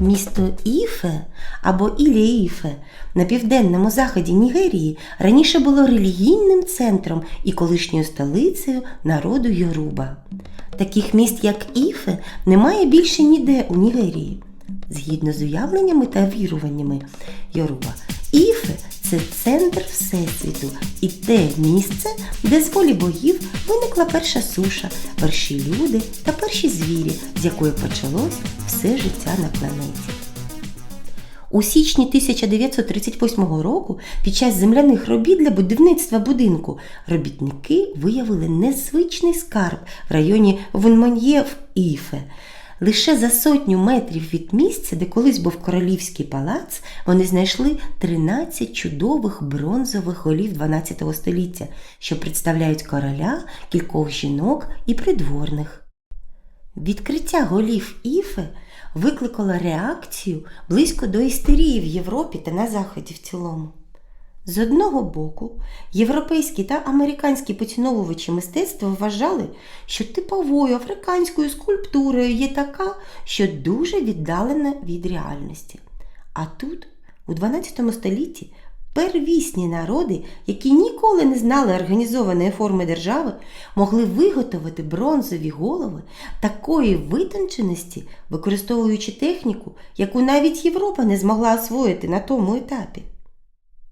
Місто Іфе або Ілля-Іфе на південному заході Нігерії раніше було релігійним центром і колишньою столицею народу Йоруба. Таких міст, як Іфе, немає більше ніде у Нігерії. Згідно з уявленнями та віруваннями Йоруба, Іфе це центр Всесвіту і те місце, де з волі богів виникла перша суша, перші люди та перші звірі, з якої почалось все життя на планеті. У січні 1938 року під час земляних робіт для будівництва будинку робітники виявили незвичний скарб в районі Вунман'є в Іфе. Лише за сотню метрів від місця, де колись був королівський палац, вони знайшли 13 чудових бронзових голів 12 століття, що представляють короля, кількох жінок і придворних. Відкриття голів Іфе викликало реакцію близько до істерії в Європі та на Заході в цілому. З одного боку, європейські та американські поціновувачі мистецтва вважали, що типовою африканською скульптурою є така, що дуже віддалена від реальності. А тут, у 12 столітті, первісні народи, які ніколи не знали організованої форми держави, могли виготовити бронзові голови такої витонченості, використовуючи техніку, яку навіть Європа не змогла освоїти на тому етапі.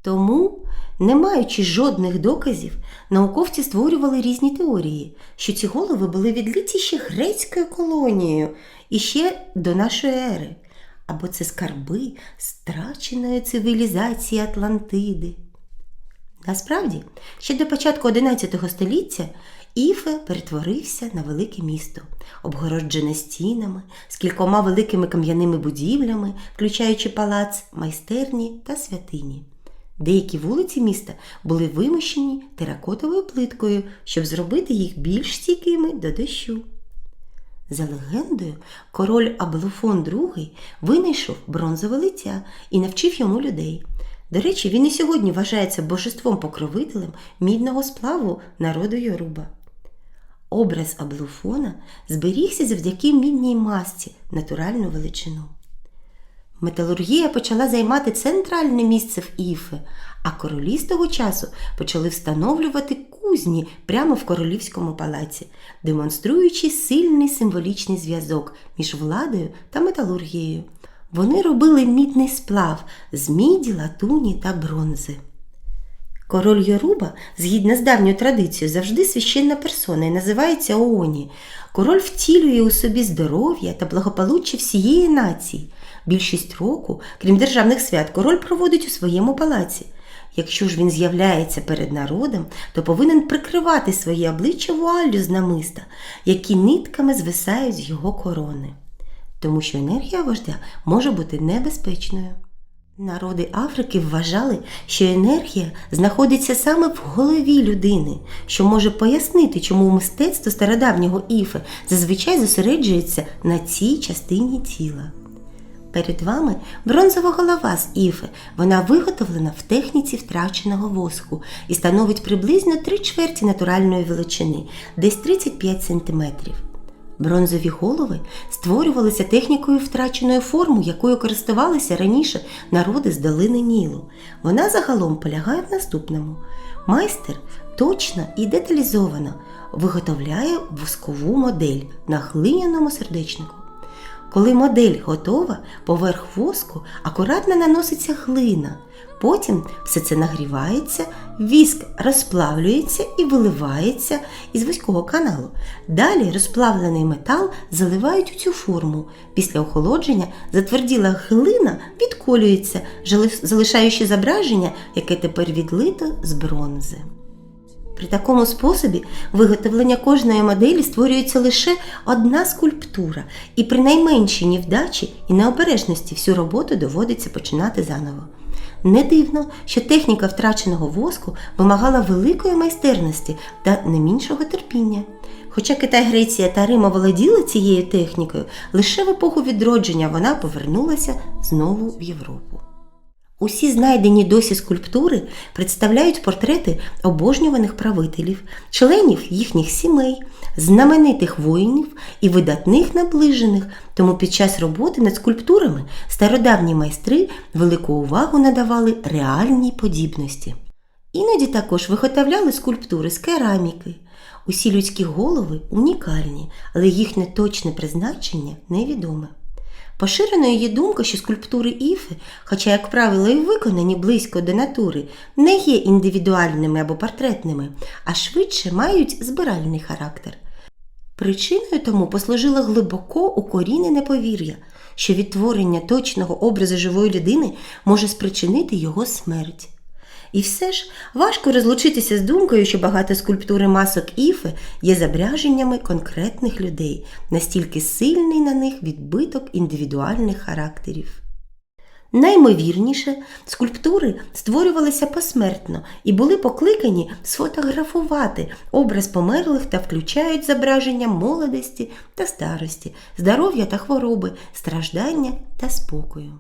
Тому, не маючи жодних доказів, науковці створювали різні теорії, що ці голови були відлиті ще грецькою колонією і ще до нашої ери, або це скарби страченої цивілізації Атлантиди. Насправді, ще до початку XI століття Іфе перетворився на велике місто, обгороджене стінами, з кількома великими кам'яними будівлями, включаючи палац, майстерні та святині. Деякі вулиці міста були вимощені теракотовою плиткою, щоб зробити їх більш стійкими до дощу. За легендою, король Аблуфон II винайшов бронзове лиця і навчив йому людей. До речі, він і сьогодні вважається божеством-покровителем мідного сплаву народу Йоруба. Образ Аблуфона зберігся завдяки мідній масці натуральну величину. Металургія почала займати центральне місце в Іфе, а королі з того часу почали встановлювати кузні прямо в королівському палаці, демонструючи сильний символічний зв'язок між владою та металургією. Вони робили мідний сплав з міді, латуні та бронзи. Король Йоруба, згідно з давньою традицією, завжди священна персона і називаєтьсяОоні. Король втілює у собі здоров'я та благополуччя всієї нації. Більшість року, крім державних свят, король проводить у своєму палаці. Якщо ж він з'являється перед народом, то повинен прикривати своє обличчя вуаллю з намиста, які нитками звисають з його корони. Тому що енергія вождя може бути небезпечною. Народи Африки вважали, що енергія знаходиться саме в голові людини, що може пояснити, чому мистецтво стародавнього іфе зазвичай зосереджується на цій частині тіла. Перед вами бронзова голова з іфи. Вона виготовлена в техніці втраченого воску і становить приблизно три чверті натуральної величини, десь 35 см. Бронзові голови створювалися технікою втраченої форми, якою користувалися раніше народи з долини Нілу. Вона загалом полягає в наступному: майстер точно і деталізовано виготовляє воскову модель на глиняному сердечнику. Коли модель готова, поверх воску акуратно наноситься глина. Потім все це нагрівається, віск розплавлюється і виливається із вузького каналу. Далі розплавлений метал заливають у цю форму. Після охолодження затверділа глина відколюється, залишаючи зображення, яке тепер відлито з бронзи. При такому способі виготовлення кожної моделі створюється лише одна скульптура, і при найменшій невдачі і необережності всю роботу доводиться починати заново. Не дивно, що техніка втраченого воску вимагала великої майстерності та не меншого терпіння. Хоча Китай, Греція та Рима володіли цією технікою, лише в епоху відродження вона повернулася знову в Європу. Усі знайдені досі скульптури представляють портрети обожнюваних правителів, членів їхніх сімей, знаменитих воїнів і видатних наближених, тому під час роботи над скульптурами стародавні майстри велику увагу надавали реальній подібності. Іноді також виготовляли скульптури з кераміки. Усі людські голови унікальні, але їхнє точне призначення невідоме. Поширеною є думка, що скульптури Іфи, хоча, як правило, і виконані близько до натури, не є індивідуальними або портретними, а швидше мають збиральний характер. Причиною тому послужило глибоко укорінене повір'я, що відтворення точного образу живої людини може спричинити його смерть. І все ж важко розлучитися з думкою, що багато скульптури масок Іфи є зображеннями конкретних людей, настільки сильний на них відбиток індивідуальних характерів. Наймовірніше, скульптури створювалися посмертно і були покликані сфотографувати образ померлих та включають зображення молодості та старості, здоров'я та хвороби, страждання та спокою.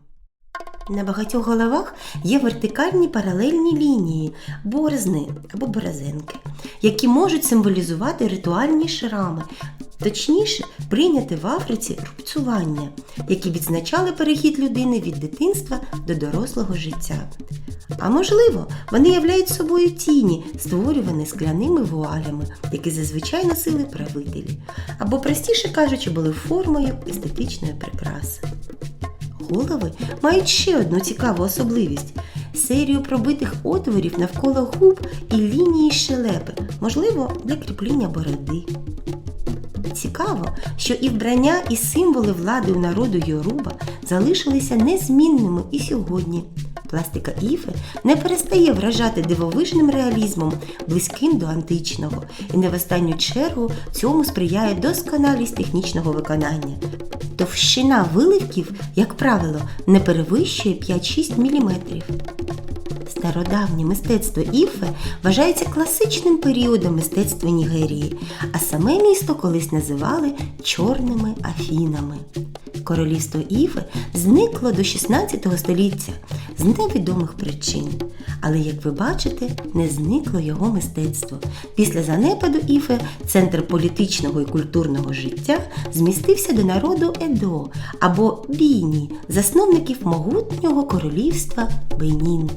На багатьох головах є вертикальні паралельні лінії, борзни або борозенки, які можуть символізувати ритуальні шрами, точніше прийняти в Африці рубцювання, які відзначали перехід людини від дитинства до дорослого життя. А можливо, вони являють собою тіні, створювані скляними вуалями, які зазвичай носили правителі, або, простіше кажучи, були формою естетичної прикраси. Голови мають ще одну цікаву особливість серію пробитих отворів навколо губ і лінії щелепи, можливо, для кріплення бороди. Цікаво, що і вбрання, і символи влади у народу Йоруба залишилися незмінними і сьогодні. Пластика Іфи не перестає вражати дивовижним реалізмом, близьким до античного, і не в останню чергу цьому сприяє досконалість технічного виконання. Товщина виливків, як правило, не перевищує 5-6 мм. Стародавнє мистецтво Іфе вважається класичним періодом мистецтва Нігерії, а саме місто колись називали Чорними Афінами. Королівство Іфе зникло до 16 століття з невідомих причин. Але, як ви бачите, не зникло його мистецтво. Після занепаду Іфе центр політичного і культурного життя змістився до народу Едо або Біні, засновників могутнього королівства Бенін.